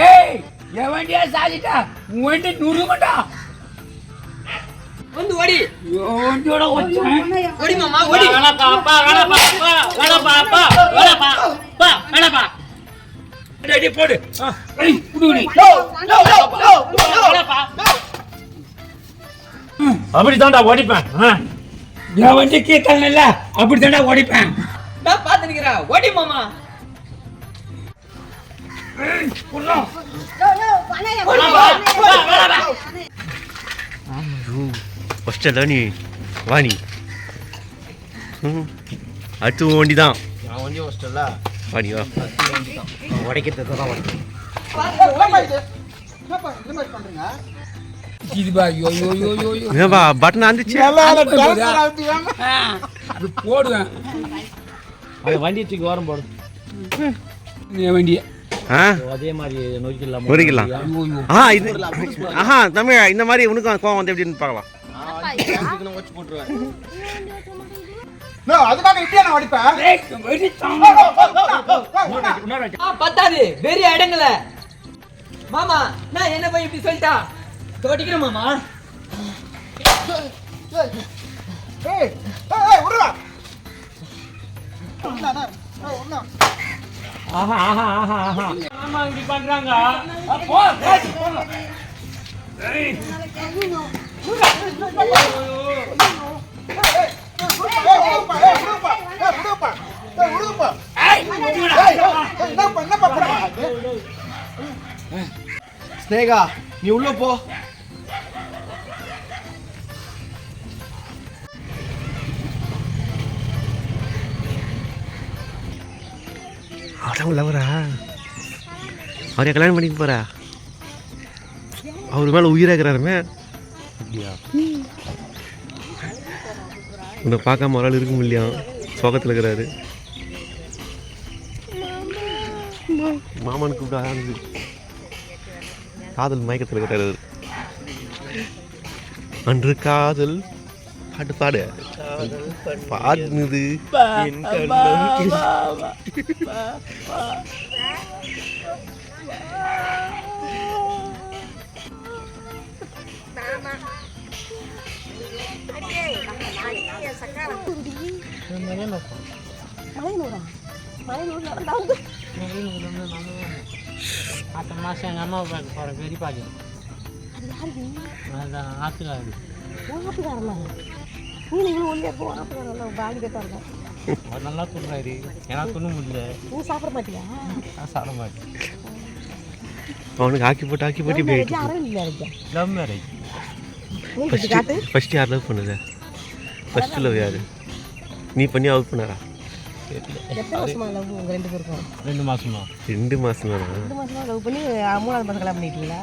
ஏய் எவன்டியா சாதிட்டா உன்ட்டு நுறுமட்டா வந்து ஓடி எவன்டியோட ஓடி மாமா ஓடி டேய் போடு ஏய் புடுடி அப்படி தான்டா ஓடிப்பேன் என் வண்டி கேட்டாங்கல்ல அப்படி தாண்டா ஓடிப்பேன். நிக்கிறா ஓடி மாமா. நீ வா நீ. ம். அடுத்து வண்டி தான் நான் வண்டி வச்சிட்டல வா நீ வா. உடைக்கிறது தான் பட்டன் வந்துச்சு போடுவேன். அது வண்டி தூக்கி ஓரம் போடு எவன்டி ஆ அதே மாதிரி நொறுக்கிடலாம் நொறுக்கிடலாம். ஐயோ ஐயோ ஆ இது ஆஹா தமிழ் இந்த மாதிரி உனக்கும் கோவம் வந்து எப்படின்னு பார்க்கலாம் பத்தாது பெரிய இடங்கள மாமா நான் என்ன போய் இப்படி சொல்லிட்டா தோட்டிக்கிறேன் மாமா ஆஹா ஆஹா ஆஹா ஆஹா ஆமா இப்படி பண்றாங்க போ ஸ்னேகா நீ உள்ள போ அவரவங்க லவரா அவரைய கல்யாணம் பண்ணிட்டு போறா. அவர் மேல உயிராகிறாருமே உன்னை பார்க்காம ஒரு ஆள் இருக்க முடியும் சோகத்தில் இருக்கிறாரு. மாமனுக்கு ஆனது காதல் மயக்கத்தில் இருக்கிறாரு. அவரு. அன்று காதல் பாட்டு பாடு பாடுனது என் கண்ணம் அடுத்த மாசம் எங்க அம்மா பார்க்க போறேன் பெரியப்பாக்கு நல்லா துண்ணுறாரு ஏன்னா துண்ண முடியல. சாப்பிட மாட்டியா? நான் சாப்பிட மாட்டேன். அவனுக்கு ஆக்கி போட்டு ஆக்கி போட்டு இருக்கா லவ் மேரேஜ் நீ ஃபர்ஸ்ட் யார் லவ் பண்ணுது? ஃபர்ஸ்ட் லவ் யாரு? நீ பண்ணி அவுட் பண்ணாரா? ரெண்டு மாசமா? ரெண்டு மாசம்? ரெண்டு மாசமா லவ் பண்ணி மூணாவது மாசம் கல்யாணம் பண்ணிட்டீங்களா?